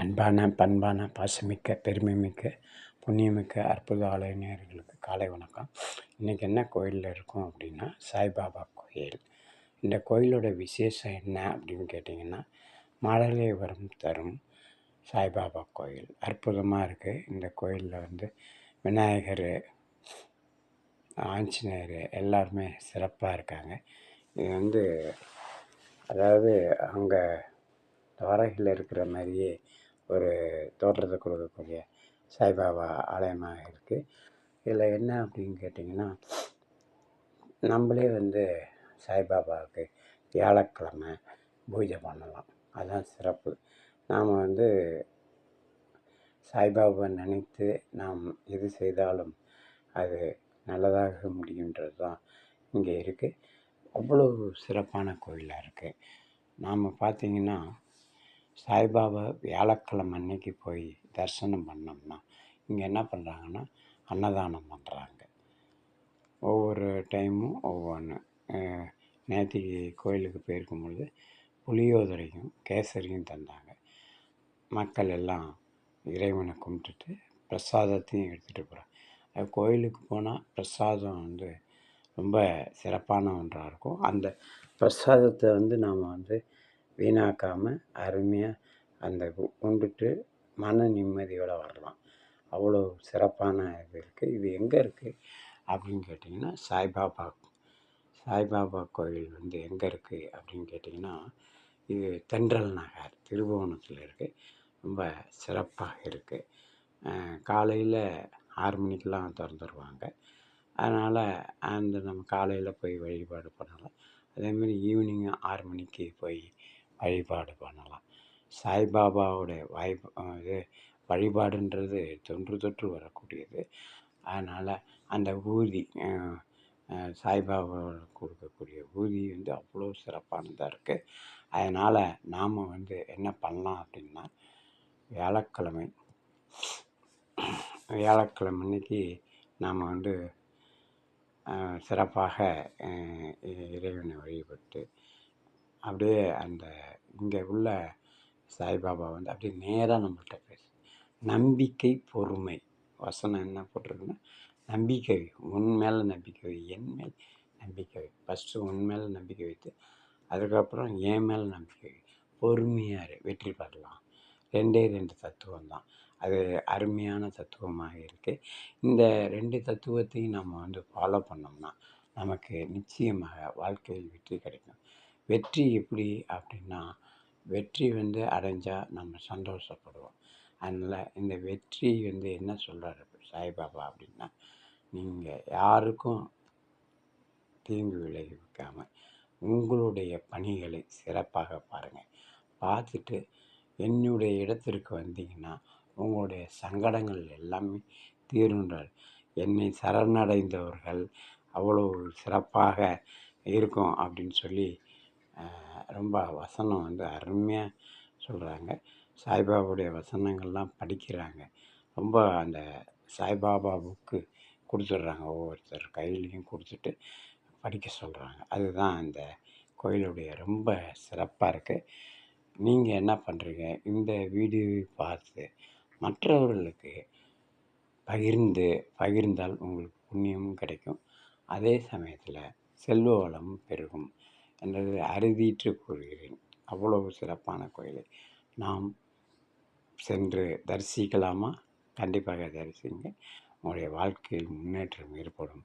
அன்பான பண்பான பாசமிக்க பெருமைமிக்க புண்ணியமிக்க அற்புத ஆலய காலை வணக்கம். இன்றைக்கி என்ன கோயிலில் இருக்கும் அப்படின்னா சாய்பாபா கோயில். இந்த கோயிலோட விசேஷம் என்ன அப்படின்னு கேட்டிங்கன்னா மழலை வரம் தரும் சாய்பாபா கோயில். அற்புதமாக இருக்குது இந்த கோயிலில் வந்து விநாயகர் ஆஞ்சநேயர் எல்லாருமே சிறப்பாக இருக்காங்க. இது வந்து அதாவது அங்கே துவாரகையில் இருக்கிற மாதிரியே ஒரு தோற்றத்தை கொடுக்கக்கூடிய சாய்பாபா ஆலயமாக இருக்குது இதில் என்ன அப்படின்னு கேட்டிங்கன்னா நம்மளே வந்து சாய்பாபாவுக்கு வியாழக்கிழமை பூஜை பண்ணலாம். அதுதான் சிறப்பு. நாம் வந்து சாய்பாபா நினைத்து நாம் எது செய்தாலும் அது நல்லதாக முடியுன்றது தான் இங்கே இருக்குது அவ்வளோ சிறப்பான கோயிலாக இருக்குது நாம் பார்த்திங்கன்னா சாய்பாபா வியாழக்கிழமை அன்னைக்கு போய் தரிசனம் பண்ணோம்னா இங்கே என்ன பண்ணுறாங்கன்னா அன்னதானம் பண்ணுறாங்க ஒவ்வொரு டைமும் ஒவ்வொன்று நேற்றுக்கு கோயிலுக்கு போயிருக்கும் பொழுது புளியோதரையும் கேசரியும் தந்தாங்க. மக்கள் எல்லாம் இறைவனை கும்பிட்டுட்டு பிரசாதத்தையும் எடுத்துகிட்டு போகிறாங்க கோயிலுக்கு போனால் பிரசாதம் வந்து ரொம்ப சிறப்பான ஒன்றாக இருக்கும். அந்த பிரசாதத்தை வந்து நாம் வந்து வீணாக்காமல் அருமையாக அந்த உண்டுட்டு மன நிம்மதியோடு வரலாம். அவ்வளோ சிறப்பான இது இருக்குது இது எங்கே இருக்குது அப்படின்னு கேட்டிங்கன்னா சாய்பாபா சாய்பாபா கோயில் வந்து எங்கே இருக்குது அப்படின்னு கேட்டிங்கன்னா இது தென்றல் நகர் திருபுவனத்தில் இருக்குது ரொம்ப சிறப்பாக இருக்குது காலையில் ஆறு மணிக்கெலாம் திறந்துருவாங்க. அதனால் அந்த நம்ம காலையில் போய் வழிபாடு பண்ணலாம். அதேமாரி ஈவினிங் ஆறு மணிக்கு போய் வழிபாடு பண்ணலாம். சாய்பாபாவுடைய வாய் இது வழிபாடுன்றது தொன்று தொற்று வரக்கூடியது. அதனால் அந்த ஊதி சாய்பாபா கொடுக்கக்கூடிய ஊதி வந்து அவ்வளோ சிறப்பானதாக இருக்குது அதனால் நாம் வந்து என்ன பண்ணலாம் அப்படின்னா வியாழக்கிழமை வியாழக்கிழமை அன்னைக்கு நாம் வந்து சிறப்பாக அப்படியே அந்த இங்கே உள்ள சாய்பாபா வந்து அப்படியே நேராக நம்மள்கிட்ட பேசு நம்பிக்கை பொறுமை. வசனம் என்ன போட்டிருக்குன்னா நம்பிக்கை உன் மேலே நம்பிக்கை வை. என் மேல் நம்பிக்கை வை. ஃபஸ்ட்டு உன் மேலே நம்பிக்கை வைத்து அதுக்கப்புறம் என் மேலே நம்பிக்கை வை. பொறுமையாக வெற்றி பெறலாம். ரெண்டே ரெண்டு தத்துவம் தான். அது அருமையான தத்துவமாக இருக்குது இந்த ரெண்டு தத்துவத்தையும் நம்ம வந்து ஃபாலோ பண்ணோம்னா நமக்கு நிச்சயமாக வாழ்க்கையில் வெற்றி கிடைக்கும். வெற்றி எப்படி அப்படின்னா வெற்றி வந்து அடைஞ்சால் நம்ம சந்தோஷப்படுவோம். அதனால் இந்த வெற்றி வந்து என்ன சொல்கிறாரு சாய்பாபா அப்படின்னா நீங்கள் யாருக்கும் தீங்கு விளைவிக்காமல் உங்களுடைய பணிகளை சிறப்பாக பாருங்கள் பார்த்துட்டு என்னுடைய இடத்திற்கு வந்தீங்கன்னா உங்களுடைய சங்கடங்கள் எல்லாமே தீருன்றார் என்னை சரணடைந்தவர்கள் அவ்வளோ சிறப்பாக இருக்கும் அப்படின்னு சொல்லி ரொம்ப வசனம் வந்து அருமையாக சொல்கிறாங்க சாய்பாபாவுடைய வசனங்கள்லாம் படிக்கிறாங்க. ரொம்ப அந்த சாய்பாபா புக்கு கொடுத்துட்றாங்க. ஒவ்வொருத்தர் கையிலையும் கொடுத்துட்டு படிக்க சொல்கிறாங்க அதுதான் அந்த கோயிலுடைய ரொம்ப சிறப்பாக இருக்குது நீங்கள் என்ன பண்ணுறீங்க இந்த வீடியோவை பார்த்து மற்றவர்களுக்கு பகிர்ந்து பகிர்ந்தால் உங்களுக்கு புண்ணியமும் கிடைக்கும். அதே சமயத்தில் செல்வ வளமும் பெருகும். என்றது அறுதிட்டு கூறுகிறேன். அவ்வளவு சிறப்பான கோயிலை நாம் சென்று தரிசிக்கலாமா? கண்டிப்பாக தரிசிங்க உங்களுடைய வாழ்க்கையில் முன்னேற்றம் ஏற்படும்.